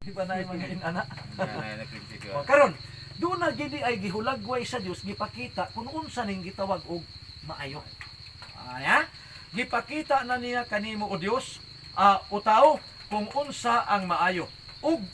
Di ba na yung mga inana? Karon, doon na gidi ay gihulagway sa Dios gipakita kung unsa ning gitawag og maayo. Aya? Gipakita na niya kanimo o Dios ah, o tao kung unsa ang maayo. Ug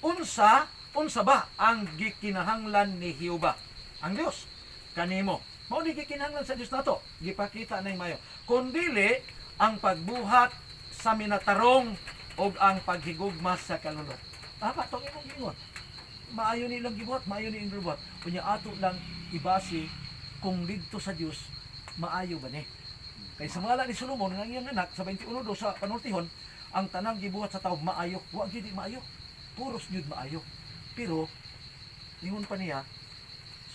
unsa unsa ba ang gikinahanglan ni Hiuba? Ang Dios kanimo. Mao ni gikinahanglan sa Dios nato. Gipakita na yung maayo. Kung dili ang pagbuhat sa minatarong o ang paghigugma sa kalulot. Tama, itong imong gingon maayo nilang gibuhat, maayo ni gibuhat. Kunya ato lang ibasi kung didto sa Dios maayo ba ni. Kay sa mga ni Solomon nga iyang anak sa 21 do sa panultihon, ang tanang gibuhat sa tao maayo, wa gyud maayo. Puros gyud maayo. Pero ingon pa niya,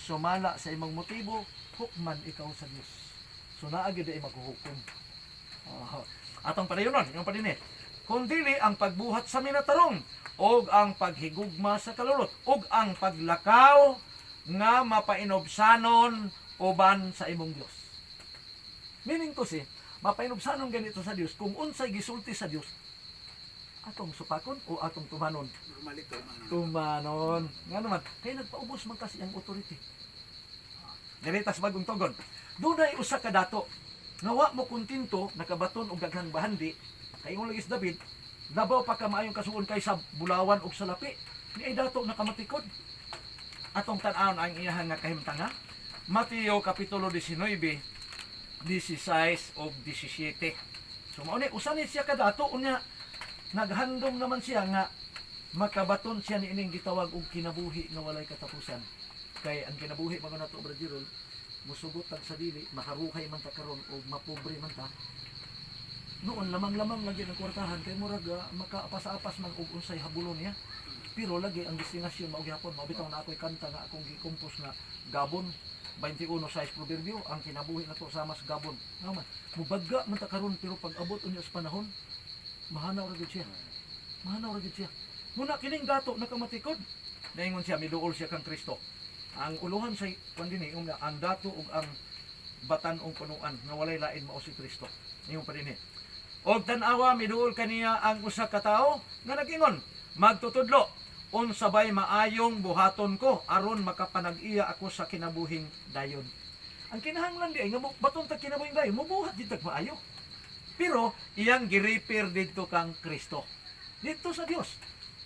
sumala sa imong motibo, hukman ikaw sa Dios. So naa gyud ay maghuhukom. Ah, atong padayonon, yung pa eh. Kung dili ang pagbuhat sa minatarong, og ang paghigugma sa kalulot, og ang paglakaw nga mapainobsanon uban sa imong Dios. Meaning to si, mapainobsanon ganito sa Dios kung unsay gisulti sa Dios atong supakon o atong tumanon ano. tumanon. Nga naman, kaya nagpaubos man kasi ang authority. Diritas bagong tugon. Doon ay usa ka dato. Nawa mo kuntinto, nakabaton og daghang bahandi. Kay ingon si David, labaw pa ka maayong kasuon kay sa bulawan og sa lapi. Ni ay dato nakamatikod. Atong tan-aon ang iyahang nga kahimtanga. Mateo kapitulo 19, 16 o 17. So mao ni usa ni siya ka dato unya naghandom naman siya nga makabaton siya ni ining gitawag og kinabuhi nga walay katapusan kay ang kinabuhi mga nato Brazil musugot tag sa dili makaruhay man ta karon o mapobre man ta noon lamang-lamang lagi ng kwartahan kay murag ah, makaapas-apas man og unsay habulon niya. Pero lagi ang destinasyon mao gyapon mabitaw na ako'y kanta nga akong gikompos nga Gabon. 21 size proverbio ang kinabuhi nato sa mas Gabon. Naman mubagga man ta karon pero pag abot unya sa panahon mahanaw ra gyud siya. Mahanaw ra gyud siya. Muna kining dato nakamatikod. Naingon siya miduol siya kang Kristo. Ang uluhan sa kwan dinhi nga, ang dato ug ang batan ong punuan nga walay lain mao si Kristo. Niyo pa dinhi og tan-awa miduol kaniya ang usa ka tawo nga nagingon magtutudlo unsa bay maayong buhaton ko aron makapanag-iya ako sa kinabuhing dayon. Ang kinahanglan di ay nga mo- baton tag kinabuhing dayon mubuhat ditag maayo. Pero iyang giripir dito kang Kristo. Dito sa Dios.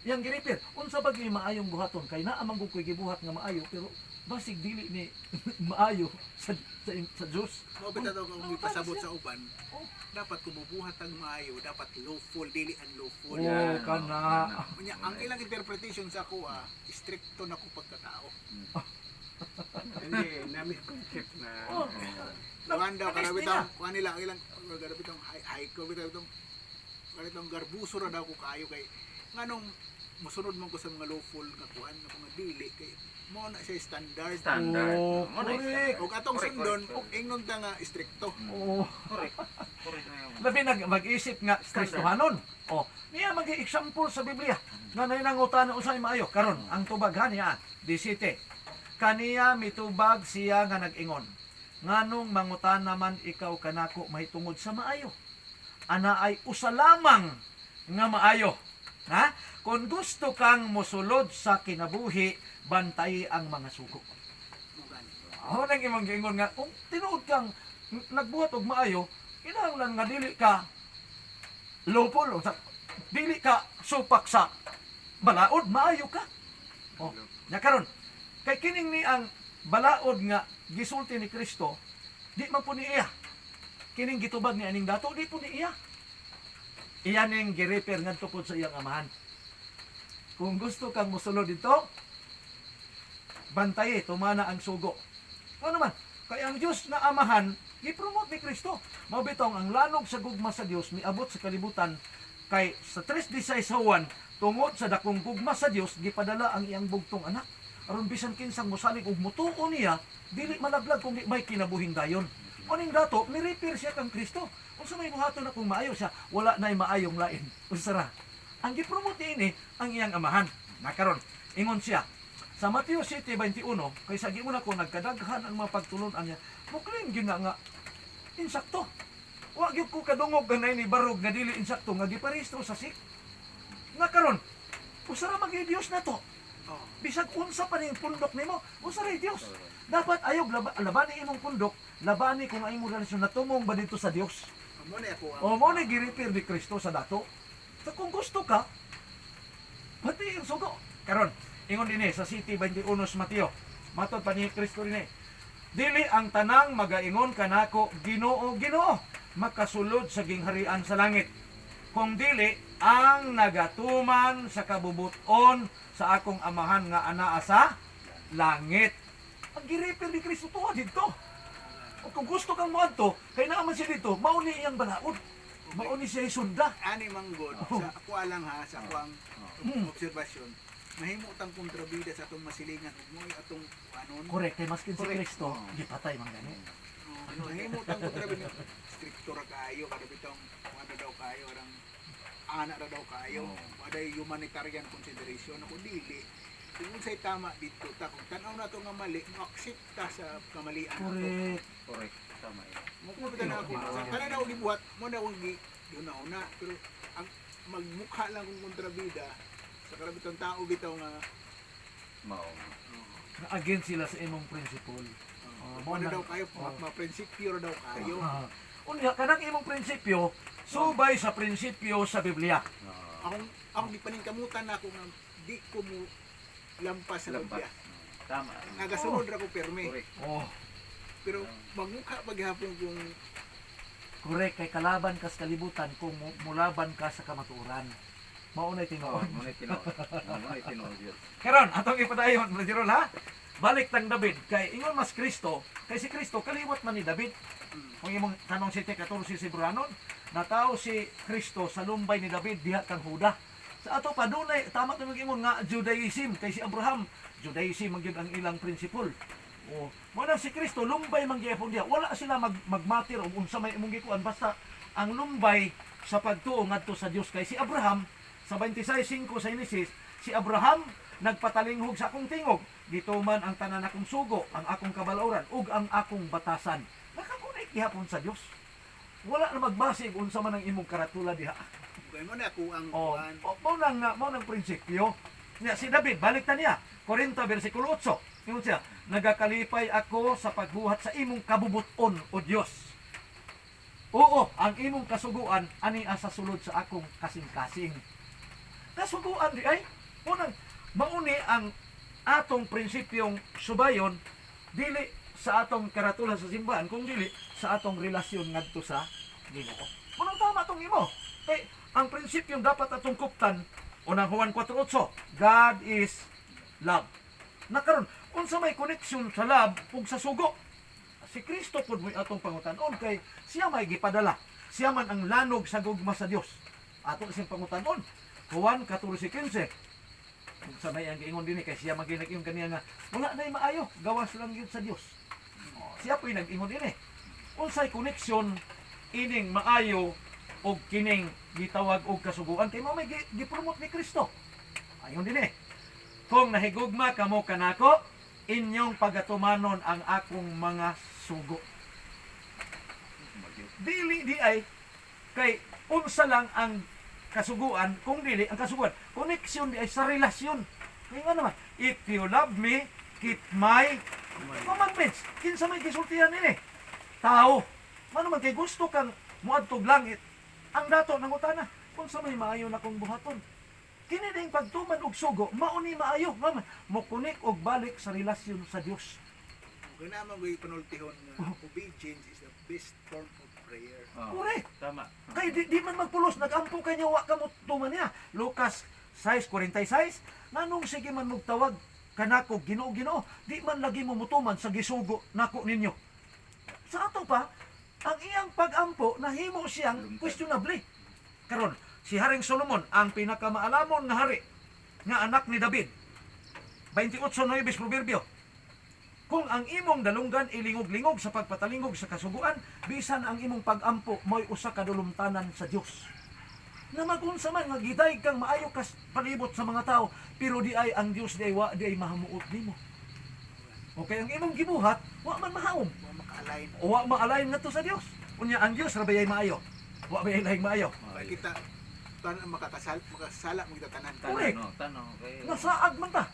Yang giripir unsa ba gyud maayong buhaton kay naa man ko'y gibuhat nga maayo pero basig dili ni maayo sa sa, sa Dios Mao bitaw daw kung ipasabot sa uban, dapat kumubuhat ang maayo, dapat lawful, dili unlawful. oh Yan. kana Unya, ang ilang interpretation sa ako ah, stricto na ko pagkatao. Hindi, na-misconcept na. Oh. Kuhan daw, nila. bitaw, kuhan nila, ang ilang, kada bitaw, high, high ko, bitaw, bitaw, kada bitaw, garbuso ra daw ko kayo kay, nganong, musunod man ko sa mga lawful nga kuhan nga mga dili, kay, mo na siya standard. Standard. Oh, Mo na correct. O atong Correct, sundon, correct, correct. ingnon ta nga stricto. oh Correct. Correct na yun. labi nag mag-isip nga Kristohanon oh niya mag-example sa Biblia nga nanangutan usay maayo karon ang tubag ha niya 17 kaniya mitubag siya nga nag-ingon nganong mangutan naman ikaw kanako mahitungod sa maayo ana ay usa lamang nga maayo ha kung gusto kang mosulod sa kinabuhi bantay ang mga gani. ako nang imong giingon nga kung tinuod kang nagbuhat og maayo kinahanglan nga dili ka lupol o dili ka supak sa balaod maayo ka. Oh nya karon. Kay kining ni ang balaod nga gisulti ni Kristo di man po ni iya. Kining gitubag ni aning dato di po ni iya. Iya ning girepair ngadto pod sa iyang amahan. Kung gusto kang mosulod dito bantaye tumana ang sugo. Ano naman kay ang Dios na amahan gipromote ni Kristo. Mao bitong ang lanog sa gugma sa Dios miabot sa kalibutan kay sa 3:16 sa Juan tungod sa dakong gugma sa Dios gipadala ang iyang bugtong anak. Aron bisan kinsang mosalig og mutuo niya dili malaglag kung di may kinabuhing dayon. Uning dato mi-repair siya kang Kristo. Unsa may buhaton na kung maayo siya wala nay maayong lain. Unsara ang gipromote ini ang iyang amahan. Nakaron ingon siya sa Mateo 7:21 kay sa gimo na ko nagkadaghan ang mga pagtulon niya mukling gyud na nga insakto wa gyud ko kadungog ganay ni barog nga dili insakto nga giparesto sa sik nga karon Usara magay Dios na to. Bisag unsa pa ning pundok nimo, usara Dios. Dapat ayog laba, labani imong pundok, labani kung ay imong relasyon natumong ba dito sa Dios. Amo na ako ang O mo ni giripir ni Kristo sa dato. So kung gusto ka, pati yung sugo. Karon, ingon din eh, sa City 21 Mateo. Matod pa ni Kristo rin eh. Dili ang tanang magaingon kanako Ginoo Ginoo makasulod sa gingharian sa langit. Kung dili ang nagatuman sa kabubuton sa akong amahan nga anaa sa langit. Ang giripir ni Kristo tuwa dito. O kung gusto kang moadto, kay naaman siya dito, mauni iyang balaod. Mauni siya isunda. ani manggod sa ako lang ha sa ako ang Mm. obserbasyon mahimo tang kontrabida sa atong masilingan. Ug mo atong anon Correct, kay maskin si Correct. Kristo, gipatay man gani. Oh, mahimo tang kontrabida stricto ra kayo kada bitong ano daw kayo rang ana ra daw kayo. Waday humanitarian consideration. Ako dili. Kung unsay tama dito ta. Kung tan-aw nga mali mo accept ta sa kamalian nato Correct. Correct. Tama yun. mo ko na ako sa kana na ako gibuhat mo na akong gi yun na. Una pero ang magmukha lang kung kontrabida sa karabitang tao bitaw nga Mao. Na against sila sa imong principle. uh, mo ano na- daw kayo oh. ma prinsipyo ra daw kayo Ah. Unya kanang imong prinsipyo, subay sa prinsipyo sa Biblia. Oo. akong akong gipaningkamutan na ako nga di ko mo lampas sa. Biblia Tama. nagasunod ra ko permi. Oh, pero magmukha paghapon kung correct kay kalaban ka sa kalibutan kung mu- mulaban ka sa kamatuoran. Maunay tinuod. muna tinuod. Oo, Muna tinuod yun. Karon, atong ipadayon, Brother ha? Balik tang David kay ingon mas Kristo, kay si Kristo kaliwat man ni David. Kung imong tanong si 14 si Buranon, natao si Kristo sa lumbay ni David diha kang Huda. Sa ato pa dunay tama to ingon nga Judaism kay si Abraham, Judaism man gyud ang ilang principle. O, mo si Kristo lumbay man gyapon diha. Wala sila mag magmatir og unsa may imong gikuan basta ang lumbay sa pagtuo ngadto sa Dios kay si Abraham sa 26:5 sa Genesis, si Abraham nagpatalinghog sa akong tingog. Dito man ang tanan akong sugo, ang akong kabalauran ug ang akong batasan. Nakakunik gihapon sa Dios. Wala na magbasig unsa man ang imong karatula diha. kaya mo na ako ang O, kuan o mo nang prinsipyo. Nya si David balik ta niya. 40 bersikulo 8. Ingon siya, nagakalipay ako sa pagbuhat sa imong kabubuton o Dios. Oo, ang imong kasuguan ani asa sulod sa akong kasing-kasing. Kasuguan di ay unang mauni ang atong prinsipyong subayon dili sa atong karatula sa simbahan kung dili sa atong relasyon ngadto sa Ginoo. Unang tama tong imo. Kay ang prinsipyong dapat atong kuptan unang Juan 4:8 God is love. Nakaron unsa may koneksyon sa love ug sa sugo? Si Kristo pud mo'y atong pangutan-on kay siya may gipadala. Siya man ang lanog sa gugma sa Dios. Ato siyang pangutan-on. Juan 14:15 kung sa may ang giingon din kay siya maginag yung kaniya nga wala na maayo gawas lang yun sa Dios siya po'y nag-ingon din eh. Unsay koneksyon ining maayo og kining gitawag og kasuguan? Kay mao may gi- gipromote ni Kristo. Ayon din eh. Kung nahigugma kamo kanako inyong pagatumanon ang akong mga sugo. Dili di ay kay unsa lang ang kasuguan kung dili ang kasuguan connection di ay sa relasyon. Kaya nga naman if you love me keep my commandments. Kinsa may gisultihan ini tao. Man naman kay gusto kang muadtog langit ang dato ng utana. Kung sa may maayo na kong buhaton. Kini ding pagtuman og sugo mauni maayo. Nga mo kunik og balik sa relasyon sa Dios. Kaya naman may panultihon nga obedience is the best form of prayer Oo. Correct. Tama. Kay di, di man magpulos, nagampo kanya wa ka mo tuman niya. Lucas 6:46, nanong sige man magtawag kanako Ginoo Ginoo, di man lagi mo mutuman sa gisugo nako ninyo. Sa ato pa, ang iyang pagampo nahimo siyang questionable. Karon, si Haring Solomon ang pinakamaalamon nga hari nga anak ni David. 28:9 proverbio. Kung ang imong dalunggan ilingog-lingog sa pagpatalingog sa kasuguan, bisan ang imong pagampo mo'y usa ka dulumtanan sa Dios. Na magunsa man nga giday kang maayo kas palibot sa mga tao, pero di ay ang Dios di ay wa di ay mahamuot nimo. Okay, ang imong gibuhat, wa man mahawom. mo maka-align O wa ma-align ngadto sa Dios. Unya ang Dios ra ba ay maayo? Wa ba ay laing maayo? kita tan makakasal makasala mo kita tanan. Tanong, no, tanong. Kay, Nasaag man ta.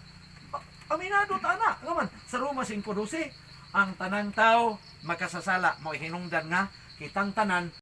Aminado ta na. Nga man, sa Roma 5.12, ang tanang tao makasasala mo hinungdan nga kitang tanan